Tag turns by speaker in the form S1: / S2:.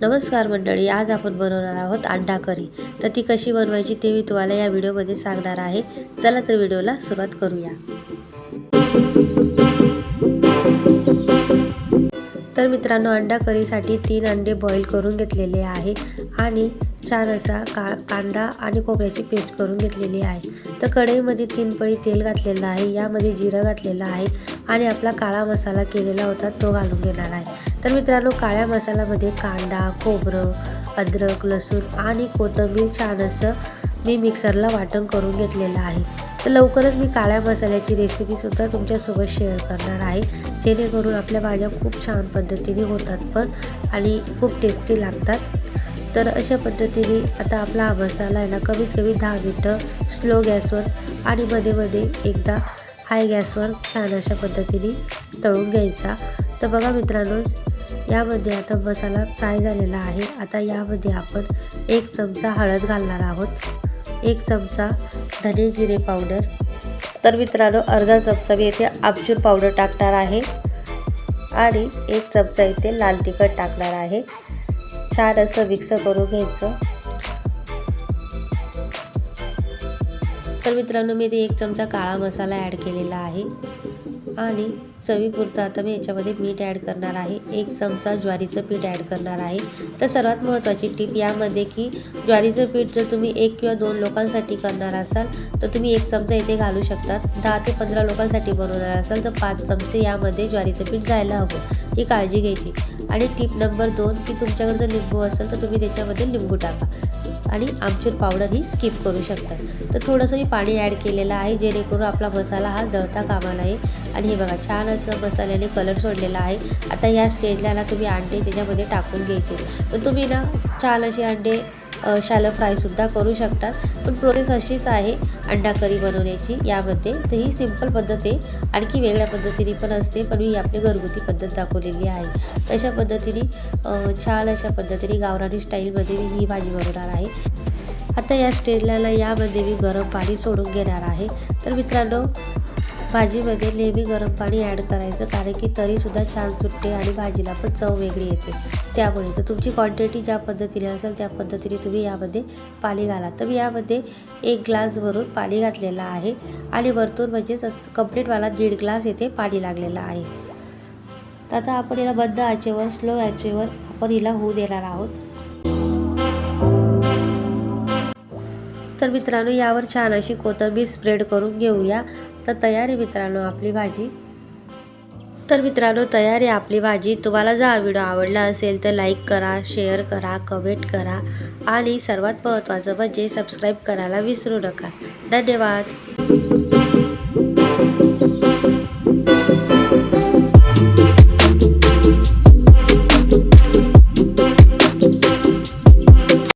S1: नमस्कार मंडळी आज आपण बनवणार आहोत अंडा करी. तर ती कशी बनवायची ते मी तुम्हाला या व्हिडिओमध्ये सांगणार आहे. चला तर व्हिडिओला सुरुवात करूया. तर मित्रांनो अंडा करीसाठी तीन अंडे बॉईल करून घेतलेले आहे आणि छान असा का कांदा आणि खोबऱ्याची पेस्ट करून घेतलेली आहे. तर कढईमध्ये तीन पळी तेल घातलेलं आहे यामध्ये जिरं घातलेलं आहे आणि आपला काळा मसाला केलेला होता तो घालून घेणार आहे. तर मित्रांनो काळ्या मसाल्यामध्ये कांदा खोबरं अद्रक लसूण आणि कोथिंबीर छान असं मी मिक्सरला वाटण करून घेतलेलं आहे. तर लवकरच मी काळ्या मसाल्याची रेसिपीसुद्धा तुमच्यासोबत शेअर करणार आहे जेणेकरून आपल्या भाज्या खूप छान पद्धतीने होतात पण आणि खूप टेस्टी लागतात. तर अशा पद्धतीने आता आपला हा मसाला आहे ना कमीत कमी दहा मिनटं स्लो गॅसवर आणि मध्ये मध्ये एकदा हाय गॅसवर छान अशा पद्धतीने तळून घ्यायचा. तर बघा मित्रांनो यामध्ये आता मसाला फ्राय झालेला आहे. आता यामध्ये आपण एक चमचा हळद घालणार आहोत. एक चमचा धने जिरे पावडर तर मित्रांनो अर्धा चमचा मी येथे आमचूर पावडर टाकणार आहे. आणि एक चमचा इथे लाल तिखट टाकणार आहे. छान असं मिक्स करून घ्यायचं. तर मित्रांनो मी इथे एक चमचा काळा मसाला ॲड केलेला आहे. आणि चवीपुरतं आता मी याच्यामध्ये मीठ ॲड करणार आहे. एक चमचा ज्वारीचं पीठ ॲड करणार आहे. तर सर्वात महत्त्वाची टीप यामध्ये की ज्वारीचं पीठ जर तुम्ही एक किंवा दोन लोकांसाठी करणार असाल तर तुम्ही एक चमचा इथे घालू शकतात. दहा ते पंधरा लोकांसाठी बनवणार असाल तर पाच चमचे यामध्ये ज्वारीचं पीठ जायला हवं. ही काळजी घ्यायची. आणि टीप नंबर दोन की तुमच्याकडे जर लिंबू असेल तर तुम्ही त्याच्यामध्ये लिंबू टाका. आणि आमचूर पावडर ही स्किप करू शकता तर थोडंसं मी पाणी ॲड केलेलं आहे जेणेकरून आपला मसाला हा जळता कामा नाही आणि हे बघा छान असं मसाल्याने कलर सोडलेला आहे. आता या स्टेजला ना तुम्ही अंडे त्याच्यामध्ये टाकून घ्यायचे. तर तुम्ही ना छान असे अंडे शॅलो फ्रायसुद्धा करू शकतात. पण प्रोसेस अशीच आहे अंडा करी बनवण्याची. यामध्ये तर ही सिंपल पद्धत आहे. आणखी वेगळ्या पद्धतीने पण असते पण मी आपली घरगुती पद्धत दाखवलेली आहे. तशा पद्धतीने छान अशा पद्धतीने गावरानी स्टाईलमध्ये मी ही भाजी बनवणार आहे. आता या स्टेजला यामध्ये मी गरम पाणी सोडून घेणार आहे. तर मित्रांनो भाजीमध्ये नेहमी गरम पाणी ॲड करायचं कारण की तरीसुद्धा छान सुटते आणि भाजीला पण चव वेगळी येते. त्यामुळे तर तुमची क्वांटिटी ज्या पद्धतीने असेल त्या पद्धतीने तुम्ही यामध्ये पाणी घाला. तर मी यामध्ये एक ग्लास भरून पाणी घातलेलं आहे आणि वरतून म्हणजेच कंप्लीट मला दीड ग्लास येथे पाणी लागलेलं आहे. तर आता आपण याला बंद आचेवर स्लो आचेवर आपण हिला होऊ देणार आहोत. तर मित्रांनो यावर छान अशी कोथिंबीर स्प्रेड करून घेऊया. तर तयारी मित्रांनो आपली भाजी. तर मित्रांनो तयारी आपली भाजी. तुम्हाला जर हा व्हिडिओ आवडला असेल तर लाईक करा शेअर करा कमेंट करा आणि सर्वात महत्त्वाचं म्हणजे सबस्क्राईब करायला विसरू नका. धन्यवाद.